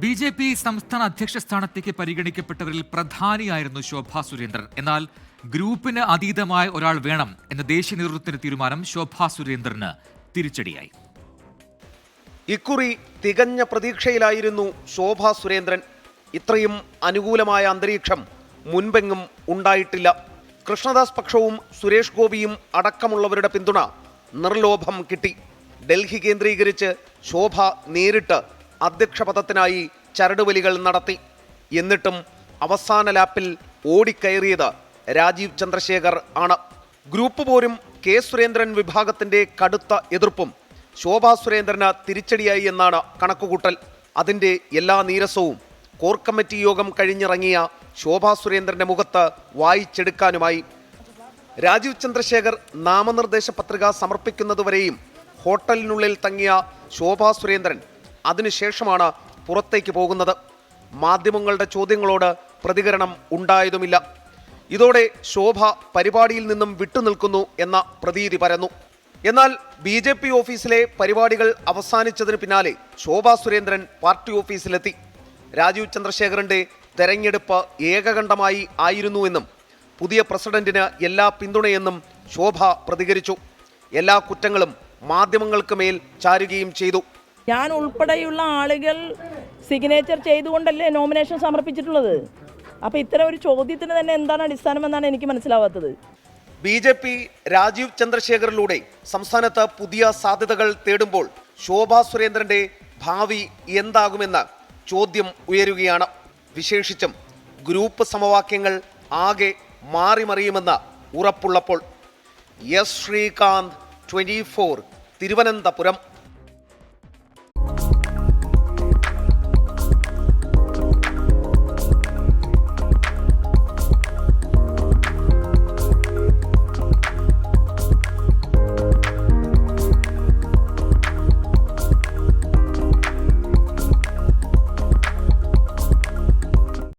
B J P സംസ്ഥാന അധ്യക്ഷ സ്ഥാനത്തേക്ക് പരിഗണിക്കപ്പെട്ടവരിൽ പ്രധാനിയായിരുന്നു ശോഭാ സുരേന്ദ്രൻ. എന്നാൽ ഗ്രൂപ്പിന് അതീതമായ ഒരാൾ വേണം എന്ന ദേശീയ നേതൃത്വത്തിന്റെ തീരുമാനം ശോഭാ സുരേന്ദ്രന് തിരിച്ചടിയായി. ഇക്കുറി തികഞ്ഞ പ്രതീക്ഷയിലായിരുന്നു ശോഭാ സുരേന്ദ്രൻ. ഇത്രയും അനുകൂലമായ അന്തരീക്ഷം മുൻപെങ്ങും ഉണ്ടായിട്ടില്ല. കൃഷ്ണദാസ് പക്ഷവും സുരേഷ് ഗോപിയും അടക്കമുള്ളവരുടെ പിന്തുണ നിർലോഭം കിട്ടി. ഡൽഹി കേന്ദ്രീകരിച്ച് ശോഭ നേരിട്ട് അധ്യക്ഷ പദത്തിനായി ചരടുവലികൾ നടത്തി. എന്നിട്ടും അവസാന ലാപ്പിൽ ഓടിക്കയറിയത് രാജീവ് ചന്ദ്രശേഖർ ആണ്. ഗ്രൂപ്പ് പോരും കെ സുരേന്ദ്രൻ വിഭാഗത്തിന്റെ കടുത്ത എതിർപ്പും ശോഭാ സുരേന്ദ്രന് തിരിച്ചടിയായി എന്നാണ് കണക്കുകൂട്ടൽ. അതിന്റെ എല്ലാ നീരസവും കോർ കമ്മിറ്റി യോഗം കഴിഞ്ഞിറങ്ങിയ ശോഭാ സുരേന്ദ്രന്റെ മുഖത്ത് വായിച്ചെടുക്കാനുമായി. രാജീവ് ചന്ദ്രശേഖർ നാമനിർദ്ദേശ പത്രിക സമർപ്പിക്കുന്നതുവരെയും ഹോട്ടലിനുള്ളിൽ തങ്ങിയ ശോഭാ സുരേന്ദ്രൻ അതിനുശേഷമാണ് പുറത്തേക്ക് പോകുന്നത്. മാധ്യമങ്ങളുടെ ചോദ്യങ്ങളോട് പ്രതികരണം ഉണ്ടായതുമില്ല. ഇതോടെ ശോഭ പരിപാടിയിൽ നിന്നും വിട്ടുനിൽക്കുന്നു എന്ന പ്രതീതി പരന്നു. എന്നാൽ ബി ജെ പി ഓഫീസിലെ പരിപാടികൾ അവസാനിച്ചതിന് പിന്നാലെ ശോഭാ സുരേന്ദ്രൻ പാർട്ടി ഓഫീസിലെത്തി. രാജീവ് ചന്ദ്രശേഖരന്റെ തെരഞ്ഞെടുപ്പ് ഏകകണ്ഠമായി ആയിരുന്നുവെന്നും പുതിയ പ്രസിഡന്റിന് എല്ലാ പിന്തുണയെന്നും ശോഭ പ്രതികരിച്ചു. എല്ലാ കുറ്റങ്ങളും മാധ്യമങ്ങൾക്ക് മേൽ ചാരുകയും ചെയ്തു. ഞാൻ ഉൾപ്പെടെയുള്ള ആളുകൾ സിഗ്നേച്ചർ ചെയ്തുകൊണ്ടല്ലേ നോമിനേഷൻ സമർപ്പിച്ചിട്ടുള്ളത്? അപ്പോൾ ഇത്തരം ഒരു ചോദ്യത്തിന് തന്നെ എന്താണ് അടിസ്ഥാനമെന്നാണ് എനിക്ക് മനസ്സിലാവാത്തത്. ബി ജെ പി രാജീവ് ചന്ദ്രശേഖറിലൂടെ സംസ്ഥാനത്ത് പുതിയ സാധ്യതകൾ തേടുമ്പോൾ ശോഭാ സുരേന്ദ്രന്റെ ഭാവി എന്താകുമെന്ന ചോദ്യം ഉയരുകയാണ്. വിശേഷിച്ചും ഗ്രൂപ്പ് സമവാക്യങ്ങൾ ആകെ മാറിമറിയുമെന്ന് ഉറപ്പുള്ളപ്പോൾ. S Sreekanth twenty four Thiruvananthapuram.